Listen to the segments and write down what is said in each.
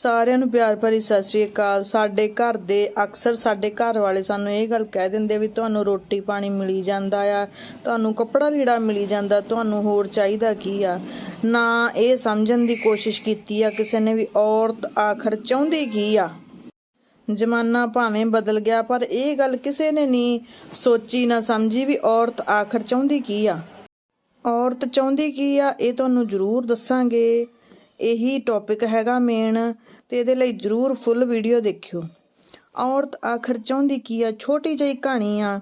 ਸਾਰਿਆਂ ਨੂੰ ਪਿਆਰ ਭਰੀ ਸਤਿ ਸ਼੍ਰੀ ਅਕਾਲ। ਸਾਡੇ ਘਰ ਦੇ ਅਕਸਰ ਸਾਡੇ ਘਰ ਵਾਲੇ ਸਾਨੂੰ ਇਹ ਗੱਲ ਕਹਿ ਦਿੰਦੇ ਵੀ ਤੁਹਾਨੂੰ ਰੋਟੀ ਪਾਣੀ ਮਿਲੀ ਜਾਂਦਾ ਆ, ਤੁਹਾਨੂੰ ਕੱਪੜਾ ਲੀੜਾ ਮਿਲੀ ਜਾਂਦਾ, ਤੁਹਾਨੂੰ ਹੋਰ ਚਾਹੀਦਾ ਕੀ ਆ? ਨਾ ਇਹ ਸਮਝਣ ਦੀ ਕੋਸ਼ਿਸ਼ ਕੀਤੀ ਆ ਕਿਸੇ ਨੇ ਵੀ ਔਰਤ ਆਖਰ ਚਾਹੁੰਦੀ ਕੀ ਆ? ਜ਼ਮਾਨਾ ਭਾਵੇਂ ਬਦਲ ਗਿਆ, ਪਰ ਇਹ ਗੱਲ ਕਿਸੇ ਨੇ ਨਹੀਂ ਸੋਚੀ, ਨਾ ਸਮਝੀ ਵੀ ਔਰਤ ਆਖਰ ਚਾਹੁੰਦੀ ਕੀ ਆ? ਔਰਤ ਚਾਹੁੰਦੀ ਕੀ ਆ? ਇਹ ਤੁਹਾਨੂੰ ਜ਼ਰੂਰ ਦੱਸਾਂਗੇ। ਇਹੀ ਟੌਪਿਕ ਹੈਗਾ ਮੇਨ ਤੇ ਇਹਦੇ ਲਈ ਜ਼ਰੂਰ ਫੁੱਲ ਵੀਡੀਓ ਦੇਖਿਓ। ਔਰਤ ਆਖਰ ਚਾਹੁੰਦੀ ਕੀ ਆ? ਛੋਟੀ ਜਿਹੀ ਕਹਾਣੀ ਆ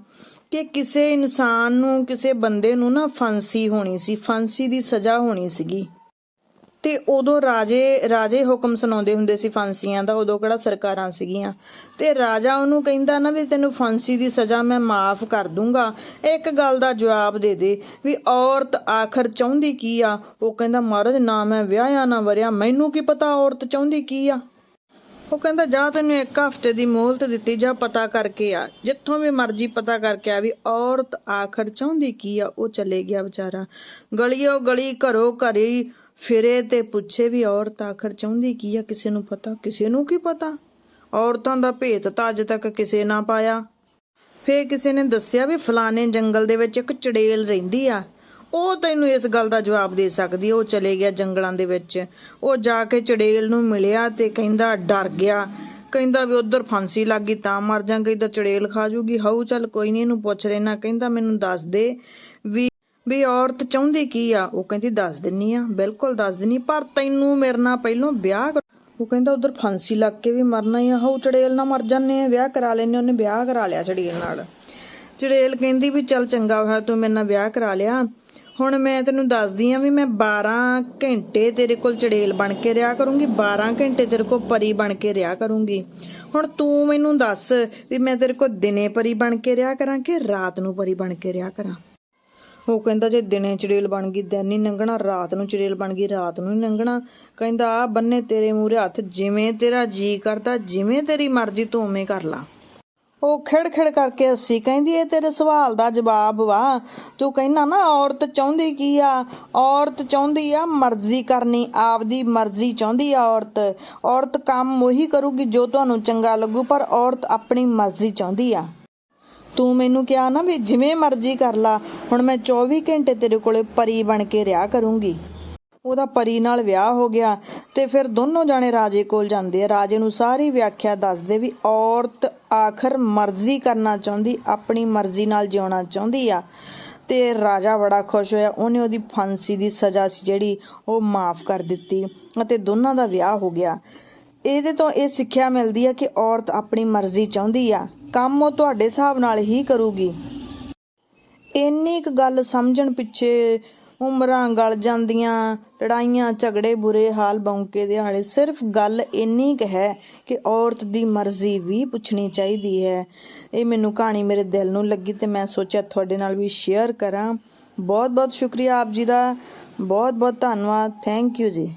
ਕਿ ਕਿਸੇ ਇਨਸਾਨ ਨੂੰ, ਕਿਸੇ ਬੰਦੇ ਨੂੰ ਨਾ ਫਾਂਸੀ ਹੋਣੀ ਸੀ, ਫਾਂਸੀ ਦੀ ਸਜ਼ਾ ਹੋਣੀ ਸੀਗੀ। ਤੇ ਉਦੋਂ ਰਾਜੇ ਰਾਜੇ ਹੁਕਮ ਸੁਣਾਉਂਦੇ ਹੁੰਦੇ ਸੀ ਫਾਂਸੀਆਂ ਦਾ, ਉਦੋਂ ਕਿਹੜਾ ਸਰਕਾਰਾਂ ਸੀਗੀਆਂ। ਤੇ ਰਾਜਾ ਉਹਨੂੰ ਕਹਿੰਦਾ ਨਾ ਵੀ ਤੈਨੂੰ ਫਾਂਸੀ ਦੀ ਸਜ਼ਾ ਮੈਂ ਮਾਫ ਕਰ ਦੂੰਗਾ। ਇੱਕ ਗੱਲ ਦਾ ਜਵਾਬ ਦੇ ਦੇ ਵੀ ਔਰਤ ਆਖਰ ਚਾਹੁੰਦੀ ਕੀ ਆ? ਉਹ ਕਹਿੰਦਾ, ਮਹਾਰਾਜ, ਨਾ ਮੈਂ ਵਿਆਹਿਆ, ਨਾ ਵਰਿਆ। ਮੈਨੂੰ ਕੀ ਪਤਾ ਔਰਤ ਚਾਹੁੰਦੀ ਕੀ ਆ? ਉਹ ਕਹਿੰਦਾ, ਜਾ ਤੈਨੂੰ ਇੱਕ ਹਫ਼ਤੇ ਦੀ ਮੋਹਲਤ ਦਿੱਤੀ ਜਾਂ ਪਤਾ ਕਰਕੇ ਆ। ਜਿੱਥੋਂ ਵੀ ਮਰਜ਼ੀ ਪਤਾ ਕਰਕੇ ਆ ਵੀ ਔਰਤ ਆਖਰ ਚਾਹੁੰਦੀ ਕੀ ਆ? ਉਹ ਚਲੇ ਗਿਆ ਵਿਚਾਰਾ। ਗਲੀਓ ਗਲੀ, ਘਰੋ ਘਰੀ ਫਿਰੇ ਤੇ ਪੁੱਛੇ ਵੀ ਔਰਤ ਆਖਰ ਚਾਹੁੰਦੀ ਕੀ ਆ? ਕਿਸੇ ਨੂੰ ਪਤਾ? ਕਿਸੇ ਨੂੰ ਕੀ ਪਤਾ? ਔਰਤਾਂ ਦਾ ਭੇਤ ਤਾਂ ਅੱਜ ਤੱਕ ਕਿਸੇ ਨਾ ਪਾਇਆ। ਫੇਰ ਕਿਸੇ ਨੇ ਦੱਸਿਆ ਵੀ ਫਲਾਣੇ ਜੰਗਲ ਦੇ ਵਿੱਚ ਇੱਕ ਚੜੇਲ ਰਹਿੰਦੀ ਆ। ਉਹ ਤੈਨੂੰ ਇਸ ਗੱਲ ਦਾ ਜਵਾਬ ਦੇ ਸਕਦੀ ਉਹ ਚਲੇ ਗਿਆ ਜੰਗਲਾਂ ਦੇ ਵਿੱਚ। ਉਹ ਜਾ ਕੇ ਚੜੇਲ ਨੂੰ ਮਿਲਿਆ ਤੇ ਕਹਿੰਦਾ, ਡਰ ਗਿਆ। ਕਹਿੰਦਾ ਵੀ ਉਧਰ ਫਾਂਸੀ ਲੱਗ ਗਈ, ਤਾਂ ਮਰ ਜਾਾਂਗੇ ਇਧਰ ਚੜੇਲ ਖਾ ਜੂਗੀ। ਹਾਊ, ਚੱਲ ਕੋਈ ਨਹੀਂ ਇਹਨੂੰ ਪੁੱਛ ਲੈਣਾ ਕਹਿੰਦਾ, ਮੈਨੂੰ ਦੱਸ ਦੇ ਵੀ ਵੀ ਔਰਤ ਚਾਹੁੰਦੀ ਕੀ ਆ? ਉਹ ਕਹਿੰਦੀ, ਦੱਸ ਦਿੰਨੀ ਆ। ਬਿਲਕੁਲ ਦੱਸ ਦਿੰਨੀ, ਪਰ ਤੈਨੂੰ ਮੇਰੇ ਨਾਲ ਪਹਿਲੋਂ ਵਿਆਹ ਕਰ- ਉਹ ਕਹਿੰਦਾ, ਉਧਰ ਫਾਂਸੀ ਲੱਗ ਕੇ ਵੀ ਮਰਨਾ ਹੀ ਆ। ਹਾਊ, ਚੜੇਲ ਨਾਲ ਮਰ ਜਾਂਦੇ ਆ, ਵਿਆਹ ਕਰਾ ਲੈਨੇ ਉਹਨੇ ਵਿਆਹ ਕਰਾ ਲਿਆ ਚੜੇਲ ਨਾਲ। ਚੜੇਲ ਕਹਿੰਦੀ ਵੀ ਚੱਲ ਚੰਗਾ ਹੋਇਆ, ਤੂੰ ਮੇਰੇ ਨਾਲ ਵਿਆਹ ਕਰਾ ਲਿਆ। ਹੁਣ ਮੈਂ ਤੈਨੂੰ ਦੱਸਦੀ ਆ ਵੀ ਮੈਂ 12 ਘੰਟੇ ਤੇਰੇ ਕੋਲ ਚੜੇਲ ਬਣ ਕੇ ਰਿਹਾ ਕਰੂੰਗੀ 12 ਘੰਟੇ ਤੇਰੇ ਕੋਲ ਪਰੀ ਬਣ ਕੇ ਰਿਹਾ ਕਰੂੰਗੀ। ਹੁਣ ਤੂੰ ਮੈਨੂੰ ਦੱਸ ਵੀ ਮੈਂ ਤੇਰੇ ਕੋਲ ਦਿਨੇ ਪਰੀ ਬਣ ਕੇ ਰਿਹਾ ਕਰਾਂ ਕਿ ਰਾਤ ਨੂੰ ਪਰੀ ਬਣ ਕੇ ਰਿਹਾ ਕਰਾਂ? ਉਹ ਕਹਿੰਦਾ ਜੇ ਦਿਨੇ ਚੜੇਲ ਬਣ ਗਈ, ਦਿਨ ਹੀ ਲੰਘਣਾ, ਰਾਤ ਨੂੰ ਚੜੇਲ ਬਣ ਗਈ, ਰਾਤ ਨੂੰ ਹੀ ਲੰਘਣਾ। ਕਹਿੰਦਾ ਆ ਬੰਨੇ ਤੇਰੇ ਮੂਹਰੇ ਹੱਥ, ਜਿਵੇਂ ਤੇਰਾ ਜੀ ਕਰਦਾ, ਜਿਵੇਂ ਤੇਰੀ ਮਰਜ਼ੀ ਤੂੰ ਉਵੇਂ ਕਰ ਲਾ। ਉਹ ਖਿੜ ਖਿੜ ਕਰਕੇ ਹੱਸੀ, ਕਹਿੰਦੀ, ਇਹ ਤੇਰੇ ਸਵਾਲ ਦਾ ਜਵਾਬ ਵਾ। ਤੂੰ ਕਹਿੰਦਾ ਨਾ, ਔਰਤ ਚਾਹੁੰਦੀ ਕੀ ਆ? ਔਰਤ ਚਾਹੁੰਦੀ ਆ ਮਰਜ਼ੀ ਕਰਨੀ, ਆਪਦੀ ਮਰਜ਼ੀ ਚਾਹੁੰਦੀ ਆ ਔਰਤ। ਔਰਤ ਕੰਮ ਉਹੀ ਕਰੂਗੀ ਜੋ ਤੁਹਾਨੂੰ ਚੰਗਾ ਲੱਗੂ, ਪਰ ਔਰਤ ਆਪਣੀ ਮਰਜ਼ੀ ਚਾਹੁੰਦੀ ਆ। ਤੂੰ ਮੈਨੂੰ ਕਿਹਾ ਨਾ ਵੀ ਜਿਵੇਂ ਮਰਜ਼ੀ ਕਰ ਲਾ, ਹੁਣ ਮੈਂ 24 ਘੰਟੇ ਤੇਰੇ ਕੋਲੇ ਪਰੀ ਬਣ ਕੇ ਰਿਹਾ ਕਰੂੰਗੀ। ਉਹਦਾ ਪਰੀ ਨਾਲ ਵਿਆਹ ਹੋ ਗਿਆ ਤੇ ਫਿਰ ਦੋਨੋਂ ਜਾਣੇ ਰਾਜੇ ਕੋਲ ਜਾਂਦੇ ਆ। ਰਾਜੇ ਨੂੰ ਸਾਰੀ ਵਿਆਖਿਆ ਦੱਸਦੇ ਵੀ ਔਰਤ ਆਖਰ ਮਰਜ਼ੀ ਕਰਨਾ ਚਾਹੁੰਦੀ, ਆਪਣੀ ਮਰਜ਼ੀ ਨਾਲ ਜਿਉਣਾ ਚਾਹੁੰਦੀ ਆ। ਤੇ ਰਾਜਾ ਬੜਾ ਖੁਸ਼ ਹੋਇਆ, ਉਹਨੇ ਉਹਦੀ ਫਾਂਸੀ ਦੀ ਸਜ਼ਾ ਸੀ ਜਿਹੜੀ ਉਹ ਮਾਫ ਕਰ ਦਿੱਤੀ ਅਤੇ ਦੋਨਾਂ ਦਾ ਵਿਆਹ ਹੋ ਗਿਆ। ਇਹਦੇ ਤੋਂ ਇਹ ਸਿੱਖਿਆ ਮਿਲਦੀ ਹੈ ਕਿ ਔਰਤ ਆਪਣੀ ਮਰਜ਼ੀ ਚਾਹੁੰਦੀ ਆ, ਕੰਮ ਉਹ ਤੁਹਾਡੇ ਹਿਸਾਬ ਨਾਲ ਹੀ ਕਰੂਗੀ। ਇੰਨੀ ਕੁ ਗੱਲ ਸਮਝਣ ਪਿੱਛੇ ਉਮਰਾਂ ਗਲ ਜਾਂਦੀਆਂ, ਲੜਾਈਆਂ, ਝਗੜੇ, ਬੁਰੇ ਹਾਲ, ਬੌਂਕੇ, ਦਿਹਾੜੇ। ਸਿਰਫ ਗੱਲ ਇੰਨੀ ਕੁ ਹੈ ਕਿ ਔਰਤ ਦੀ ਮਰਜ਼ੀ ਵੀ ਪੁੱਛਣੀ ਚਾਹੀਦੀ ਹੈ। ਇਹ ਮੈਨੂੰ ਕਹਾਣੀ ਮੇਰੇ ਦਿਲ ਨੂੰ ਲੱਗੀ ਤੇ ਮੈਂ ਸੋਚਿਆ ਤੁਹਾਡੇ ਨਾਲ ਵੀ ਸ਼ੇਅਰ ਕਰਾਂ। ਬਹੁਤ ਬਹੁਤ ਸ਼ੁਕਰੀਆ ਆਪ ਜੀ ਦਾ। ਬਹੁਤ ਬਹੁਤ ਧੰਨਵਾਦ। ਥੈਂਕ ਯੂ ਜੀ।